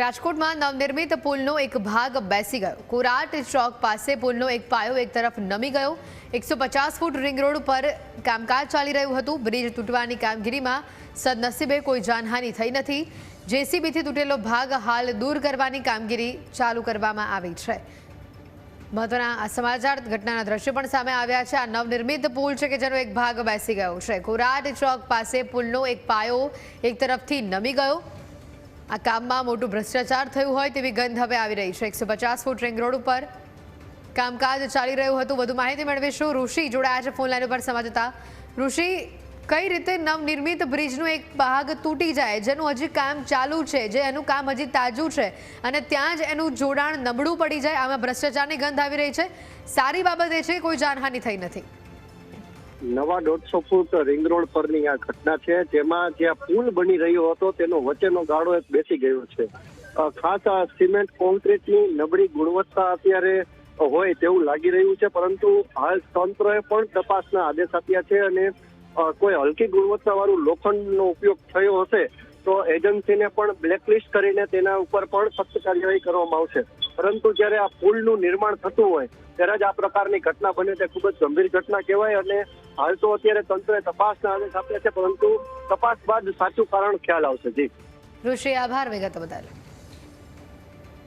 રાજકોટમાં નવનિર્મિત પુલનો એક ભાગ બેસી ગયો. કોરાટ ચોક પાસે પુલનો એક પાયો એક તરફ નમી ગયો. એકસો પચાસ ફૂટ રિંગ રોડ પર કામકાજ ચાલી રહ્યું હતું. બ્રિજ તૂટવાની કામગીરીમાં સદનસીબે કોઈ જાનહાનિ થઈ નથી. જેસીબીથી તૂટેલો ભાગ હાલ દૂર કરવાની કામગીરી ચાલુ કરવામાં આવી છે. મહત્વના આ સમાચાર ઘટનાના દ્રશ્યો પણ સામે આવ્યા છે. આ નવનિર્મિત પુલ છે કે જેનો એક ભાગ બેસી ગયો છે. કોરાટ ચોક પાસે પુલનો એક પાયો એક તરફથી નમી ગયો. આ કામમાં મોટું ભ્રષ્ટાચાર થયું હોય તેવી ગંધ હવે આવી રહી છે. એકસો પચાસ ફૂટ રિંગ રોડ ઉપર કામકાજ ચાલી રહ્યું હતું. વધુ માહિતી મેળવીશું. ઋષિ જોડાયા છે ફોન લાઈન ઉપર સમાજતા ઋષિ, કઈ રીતે નવનિર્મિત બ્રિજનો એક ભાગ તૂટી જાય? જેનું હજી કામ ચાલુ છે, જે એનું કામ હજી તાજું છે અને ત્યાં જ એનું જોડાણ નબળું પડી જાય. આમાં ભ્રષ્ટાચારની ગંધ આવી રહી છે. સારી બાબત એ છે કોઈ જાનહાનિ થઈ નથી. નવા દોઢસો ફૂટ રિંગ રોડ પરની આ ઘટના છે. જેમાં જ્યાં પુલ બની રહ્યો હતો, તેનો વચ્ચેનો ગાળો એક બેસી ગયો છે. ખાસ આ સિમેન્ટ, કોન્ક્રીટની નબળી ગુણવત્તા અત્યારે હોય તેવું લાગી રહ્યું છે, પરંતુ હાલ તંત્રએ પણ તપાસના આદેશ આપ્યા છે અને કોઈ હલકી ગુણવત્તાવાળું લોખંડનો ઉપયોગ થયો હશે તો એજન્સીને પણ બ્લેકલિસ્ટ કરીને તેના ઉપર પણ સખ્ત કાર્યવાહી કરવામાં આવશે. પરંતુ જ્યારે આ પુલનું નિર્માણ થતું હોય, ત્યારે જ આ પ્રકારની ઘટના બને તે ખૂબ જ ગંભીર ઘટના કહેવાય અને હાલ તો અત્યારે તંત્રએ તપાસના આદેશ આપ્યા છે, પરંતુ તપાસ બાદ સાચું કારણ ખ્યાલ આવશે. જી. ઋષિ, આભાર. વિગત બદલ